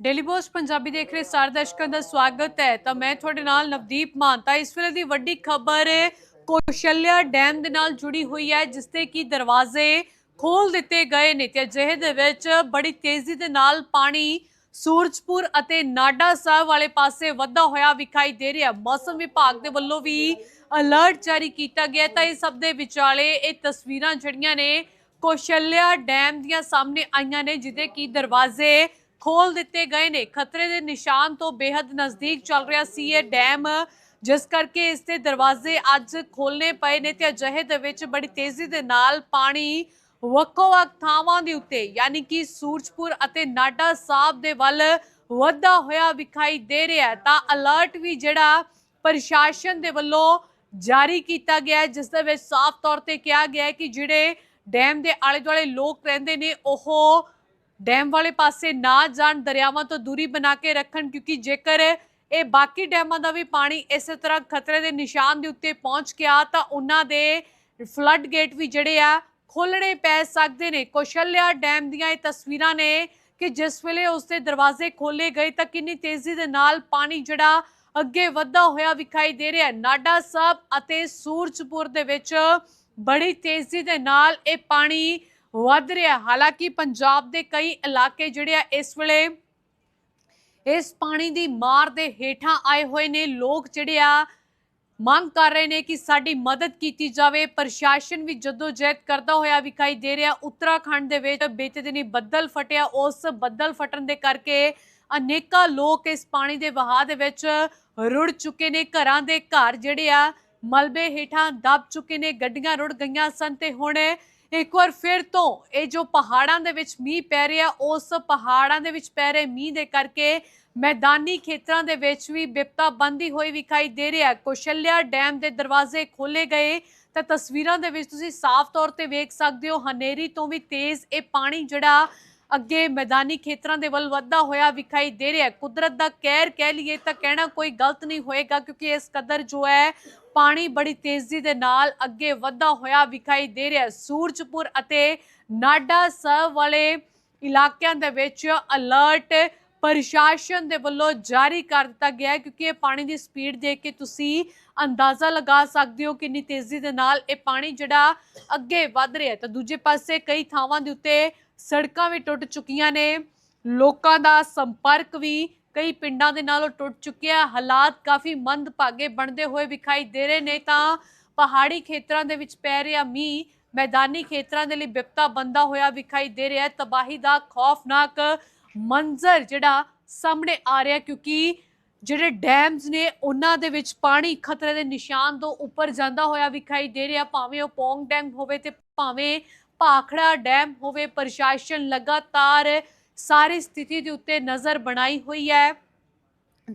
Daily post Punjabi ਦੇਖ ਰਹੇ ਸਾਰੇ ਦਰਸ਼ਕਾਂ ਦਾ ਸਵਾਗਤ ਹੈ। ਤਾਂ ਮੈਂ ਤੁਹਾਡੇ ਨਾਲ ਨਵਦੀਪ ਮਾਨਤਾ ਇਸ ਵੇਲੇ ਦੀ ਵੱਡੀ ਖਬਰ ਕੋਸ਼ਲਿਆ ਡੈਮ ਦੇ ਨਾਲ ਜੁੜੀ ਹੋਈ ਹੈ, ਜਿਸ ਤੇ ਕੀ ਦਰਵਾਜ਼ੇ ਖੋਲ ਦਿੱਤੇ ਗਏ ਨੇ ਤੇ ਅਜਿਹੇ ਦੇ ਵਿੱਚ ਬੜੀ ਤੇਜ਼ੀ ਦੇ ਨਾਲ ਪਾਣੀ ਸੂਰਜਪੁਰ ਅਤੇ ਨਾਡਾ ਸਾਹਿਬ ਵਾਲੇ ਪਾਸੇ ਵਧਦਾ ਹੋਇਆ ਵਿਖਾਈ ਦੇ ਰਿਹਾ। ਮੌਸਮ ਵਿਭਾਗ ਦੇ ਵੱਲੋਂ ਵੀ ਅਲਰਟ ਜਾਰੀ ਕੀਤਾ ਗਿਆ ਤਾਂ ਇਹ ਸਭ ਦੇ ਵਿਚਾਲੇ ਇਹ ਤਸਵੀਰਾਂ ਜਿਹੜੀਆਂ ਨੇ ਕੋਸ਼ਲਿਆ ਡੈਮ ਦੀਆਂ ਸਾਹਮਣੇ ਆਈਆਂ ਨੇ ਜਿੱਦੇ ਕੀ ਦਰਵਾਜ਼ੇ ਖੋਲ ਦਿੱਤੇ ਗਏ ਨੇ। ਖਤਰੇ ਦੇ ਨਿਸ਼ਾਨ ਤੋਂ ਬੇहद ਨਜ਼ਦੀਕ ਚੱਲ ਰਿਹਾ ਸੀ ਇਹ ਡੈਮ। ਜਿਸ ਕਰਕੇ ਇਸ ਦੇ ਦਰਵਾਜ਼ੇ ਅੱਜ ਖੋਲਨੇ ਪਏ ਨੇ ਤੇ ਅਜਿਹੇ ਦੇ ਵਿੱਚ ਬੜੀ ਤੇਜ਼ੀ ਦੇ ਨਾਲ ਪਾਣੀ ਵੱਖੋ-ਵੱਖ ਥਾਵਾਂ ਦੇ ਉੱਤੇ, ਯਾਨੀ ਕਿ ਸੂਰਜਪੁਰ ਅਤੇ ਨਾਡਾ ਸਾਹਿਬ ਦੇ ਵੱਲ ਵਧਦਾ ਹੋਇਆ ਵਿਖਾਈ ਦੇ ਰਿਹਾ ਹੈ। ਤਾਂ ਅਲਰਟ ਵੀ ਜਿਹੜਾ ਪ੍ਰਸ਼ਾਸਨ ਦੇ ਵੱਲੋਂ ਜਾਰੀ ਕੀਤਾ ਗਿਆ ਜਿਸ ਦੇ ਵਿੱਚ ਸਾਫ਼ ਤੌਰ ਤੇ ਕਿਹਾ ਗਿਆ ਹੈ ਕਿ ਜਿਹੜੇ ਡੈਮ ਦੇ ਆਲੇ-ਦੁਆਲੇ ਲੋਕ ਰਹਿੰਦੇ ਨੇ, ਉਹ ਡੈਮ ਵਾਲੇ ਪਾਸੇ ਨਾ ਜਾਣ ਦਰਿਆਵਾਂ ਤੋਂ ਦੂਰੀ ਬਣਾ ਕੇ ਰੱਖਣ, ਕਿਉਂਕਿ ਜੇਕਰ ਇਹ ਬਾਕੀ ਡੈਮਾਂ ਦਾ ਵੀ ਪਾਣੀ ਇਸੇ ਤਰ੍ਹਾਂ ਖਤਰੇ ਦੇ ਨਿਸ਼ਾਨ ਦੇ ਉੱਤੇ ਪਹੁੰਚ ਗਿਆ, ਤਾਂ ਉਹਨਾਂ ਦੇ ਫਲੱਡ ਗੇਟ ਵੀ ਜਿਹੜੇ ਆ ਖੋਲਣੇ ਪੈ ਸਕਦੇ ਨੇ। ਕੋਸ਼ਲਿਆ ਡੈਮ ਦੀਆਂ ਇਹ ਤਸਵੀਰਾਂ ਨੇ ਕਿ ਜਿਸ ਵੇਲੇ ਉਸ ਦੇ ਦਰਵਾਜ਼ੇ ਖੋਲੇ ਗਏ, ਤਾਂ ਕਿੰਨੀ ਤੇਜ਼ੀ ਦੇ ਨਾਲ ਪਾਣੀ ਜਿਹੜਾ ਅੱਗੇ ਵਧਦਾ ਹੋਇਆ ਵਿਖਾਈ ਦੇ ਰਿਹਾ ਨਾਡਾ ਸਾਹਿਬ ਅਤੇ ਸੂਰਜਪੁਰ ਦੇ ਵਿੱਚ ਬੜੀ ਤੇਜ਼ੀ ਦੇ ਨਾਲ ਇਹ ਪਾਣੀ ਵੱਧ ਰਿਹਾ ਹਾਲਾਂਕਿ ਪੰਜਾਬ ਦੇ ਕਈ ਇਲਾਕੇ ਜਿਹੜੇ ਆ, ਇਸ ਵੇਲੇ ਇਸ ਪਾਣੀ ਦੀ ਮਾਰ ਦੇ ਹੇਠਾਂ ਆਏ ਹੋਏ ਨੇ। ਲੋਕ ਜਿਹੜੇ ਆ, ਮੰਗ ਕਰ ਰਹੇ ਨੇ ਕਿ ਸਾਡੀ ਮਦਦ ਕੀਤੀ ਜਾਵੇ। ਪ੍ਰਸ਼ਾਸਨ ਵੀ ਜਦੋਜਹਿਦ ਕਰਦਾ ਹੋਇਆ ਵਿਖਾਈ ਦੇ ਰਿਹਾ। ਉੱਤਰਾਖੰਡ ਦੇ ਵਿੱਚ ਬੀਤੇ ਦਿਨੀ ਬੱਦਲ ਫਟਿਆ। ਉਸ ਬੱਦਲ ਫਟਣ ਦੇ ਕਰਕੇ ਅਨੇਕਾਂ ਲੋਕ ਇਸ ਪਾਣੀ ਦੇ ਵਹਾਅ ਦੇ ਵਿੱਚ ਰੁੜ ਚੁੱਕੇ ਨੇ। ਘਰਾਂ ਦੇ ਘਰ ਜਿਹੜੇ ਆ, ਮਲਬੇ ਹੇਠਾਂ ਦਬ ਚੁੱਕੇ ਨੇ। ਗੱਡੀਆਂ ਰੁੜ ਗਈਆਂ ਸਨ ਤੇ ਹੁਣ ਇੱਕ ਵਾਰ ਫਿਰ ਤੋਂ ਇਹ ਜੋ ਪਹਾੜਾਂ ਦੇ ਵਿੱਚ ਮੀਂਹ ਪੈ ਰਿਹਾ, ਉਸ ਪਹਾੜਾਂ ਦੇ ਵਿੱਚ ਪੈ ਰਹੇ ਮੀਂਹ ਦੇ ਕਰਕੇ ਮੈਦਾਨੀ ਖੇਤਰਾਂ ਦੇ ਵਿੱਚ ਵੀ ਬਿਪਤਾ ਬੰਦੀ ਹੋਈ ਵਿਖਾਈ ਦੇ ਰਿਹਾ ਹੈ। ਕੋਸ਼ਲਿਆ ਡੈਮ ਦੇ ਦਰਵਾਜ਼ੇ ਖੋਲੇ ਗਏ। ਤਾਂ ਤਸਵੀਰਾਂ ਦੇ ਵਿੱਚ ਤੁਸੀਂ ਸਾਫ਼ ਤੌਰ ਤੇ ਵੇਖ ਸਕਦੇ ਹੋ, ਹਨੇਰੀ ਤੋਂ ਵੀ ਤੇਜ਼ ਇਹ ਪਾਣੀ ਜਿਹੜਾ ਅੱਗੇ ਮੈਦਾਨੀ ਖੇਤਰਾਂ ਦੇ ਵੱਲ ਵੱਧਦਾ ਹੋਇਆ ਵਿਖਾਈ ਦੇ ਰਿਹਾ ਕੁਦਰਤ ਦਾ ਕਹਿਰ ਕਹਿ ਲਈਏ ਤਾਂ ਕਹਿਣਾ ਕੋਈ ਗਲਤ ਨਹੀਂ ਹੋਏਗਾ ਕਿਉਂਕਿ ਇਸ ਕਦਰ ਜੋ ਹੈ, ਪਾਣੀ ਬੜੀ ਤੇਜ਼ੀ ਦੇ ਨਾਲ ਅੱਗੇ ਵੱਧਦਾ ਹੋਇਆ ਵਿਖਾਈ ਦੇ ਰਿਹਾ ਸੂਰਜਪੁਰ ਅਤੇ ਨਾਡਾ ਸਾਹਿਬ ਵਾਲੇ ਇਲਾਕਿਆਂ ਦੇ ਵਿੱਚ ਅਲਰਟ ਪ੍ਰਸ਼ਾਸਨ ਦੇ ਵੱਲੋਂ ਜਾਰੀ ਕਰ ਦਿੱਤਾ ਗਿਆ ਕਿਉਂਕਿ ਇਹ ਪਾਣੀ ਦੀ ਸਪੀਡ ਦੇਖ ਕੇ ਤੁਸੀਂ ਅੰਦਾਜ਼ਾ ਲਗਾ ਸਕਦੇ ਹੋ ਕਿੰਨੀ ਤੇਜ਼ੀ ਦੇ ਨਾਲ ਇਹ ਪਾਣੀ ਜਿਹੜਾ ਅੱਗੇ ਵੱਧ ਰਿਹਾ ਤਾਂ ਦੂਜੇ ਪਾਸੇ ਕਈ ਥਾਵਾਂ ਦੇ ਉੱਤੇ ਸੜਕਾਂ ਵੀ ਟੁੱਟ ਚੁੱਕੀਆਂ ਨੇ, ਲੋਕਾਂ ਦਾ ਸੰਪਰਕ ਵੀ ਕਈ ਪਿੰਡਾਂ ਦੇ ਨਾਲੋਂ ਟੁੱਟ ਚੁੱਕਿਆ, ਹਾਲਾਤ ਕਾਫੀ ਮੰਦਭਾਗੇ ਬਣਦੇ ਹੋਏ ਵਿਖਾਈ ਦੇ ਰਹੇ ਨੇ, ਤਾਂ ਪਹਾੜੀ ਖੇਤਰਾਂ ਦੇ ਵਿੱਚ ਪੈ ਰਿਹਾ ਮੀਂਹ, ਮੈਦਾਨੀ ਖੇਤਰਾਂ ਦੇ ਲਈ ਬਿਪਤਾ ਬੰਦਾ ਹੋਇਆ ਵਿਖਾਈ ਦੇ ਰਿਹਾ ਤਬਾਹੀ ਦਾ ਖੌਫਨਾਕ ਮੰਜ਼ਰ ਜਿਹੜਾ ਸਾਹਮਣੇ ਆ ਰਿਹਾ ਕਿਉਂਕਿ ਜਿਹੜੇ ਡੈਮਸ ਨੇ, ਉਹਨਾਂ ਦੇ ਵਿੱਚ ਪਾਣੀ ਖਤਰੇ ਦੇ ਨਿਸ਼ਾਨ ਤੋਂ ਉੱਪਰ ਜਾਂਦਾ ਹੋਇਆ ਵਿਖਾਈ ਦੇ ਰਿਹਾ, ਭਾਵੇਂ ਉਹ ਪੌਂਗ ਡੈਮ ਹੋਵੇ ਤੇ ਭਾਵੇਂ ਭਾਖੜਾ ਡੈਮ ਹੋਵੇ, ਪ੍ਰਸ਼ਾਸਨ ਲਗਾਤਾਰ ਸਾਰੀ ਸਥਿਤੀ ਦੇ ਉੱਤੇ ਨਜ਼ਰ ਬਣਾਈ ਹੋਈ ਹੈ।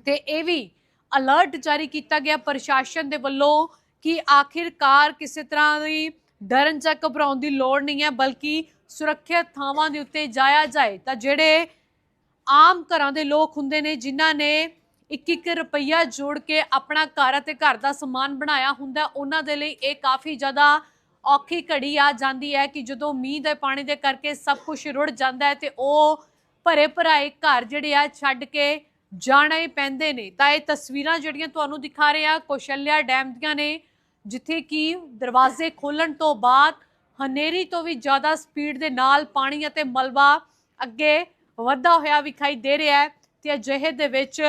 ਤੇ ਇਹ ਵੀ ਅਲਰਟ ਜਾਰੀ ਕੀਤਾ ਗਿਆ ਪ੍ਰਸ਼ਾਸਨ ਦੇ ਵੱਲੋਂ ਕਿ ਆਖਿਰਕਾਰ ਕਿਸੇ ਤਰ੍ਹਾਂ ਦੀ ਡਰਨ ਜਾਂ ਘਬਰਾਉਣ ਦੀ ਲੋੜ ਨਹੀਂ ਹੈ, ਬਲਕਿ ਸੁਰੱਖਿਅਤ ਥਾਵਾਂ ਦੇ ਉੱਤੇ ਜਾਇਆ ਜਾਏ। ਤਾਂ ਜਿਹੜੇ ਆਮ ਘਰਾਂ ਦੇ ਲੋਕ ਹੁੰਦੇ ਨੇ, ਜਿਨ੍ਹਾਂ ਨੇ ਇੱਕ ਇੱਕ ਰੁਪਈਆ ਜੋੜ ਕੇ ਆਪਣਾ ਘਰ ਅਤੇ ਘਰ ਦਾ ਸਮਾਨ ਬਣਾਇਆ ਹੁੰਦਾ, ਉਹਨਾਂ ਦੇ ਲਈ ਇਹ ਕਾਫੀ ਜ਼ਿਆਦਾ ਔਖੀ ਘੜੀ ਆ ਜਾਂਦੀ ਹੈ ਕਿ ਜਦੋਂ ਮੀਂਹ ਦੇ ਪਾਣੀ ਦੇ ਕਰਕੇ ਸਭ ਕੁਝ ਰੁੜ ਜਾਂਦਾ ਹੈ ਤੇ ਉਹ ਭਰੇ ਭਰਾਏ ਘਰ ਜਿਹੜੇ ਆ ਛੱਡ ਕੇ ਜਾਣਾ ਹੀ ਪੈਂਦੇ ਨੇ। ਤਾਂ ਇਹ ਤਸਵੀਰਾਂ ਜਿਹੜੀਆਂ ਤੁਹਾਨੂੰ ਦਿਖਾ ਰਹੇ ਆ, ਕੋਸ਼ਲਿਆ ਡੈਮ ਦੀਆਂ ਨੇ, ਜਿੱਥੇ ਕਿ ਦਰਵਾਜ਼ੇ ਖੋਲਣ ਤੋਂ ਬਾਅਦ ਹਨੇਰੀ ਤੋਂ ਵੀ ਜ਼ਿਆਦਾ ਸਪੀਡ ਦੇ ਨਾਲ ਪਾਣੀ ਅਤੇ ਮਲਬਾ ਅੱਗੇ ਵਧਦਾ ਹੋਇਆ ਵਿਖਾਈ ਦੇ ਰਿਹਾ ਹੈ ਤੇ ਅਜਿਹੇ ਦੇ ਵਿੱਚ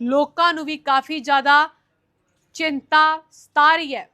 ਲੋਕਾਂ ਨੂੰ ਵੀ ਕਾਫੀ ਜ਼ਿਆਦਾ ਚਿੰਤਾ ਸਤਾ ਰਹੀ ਹੈ।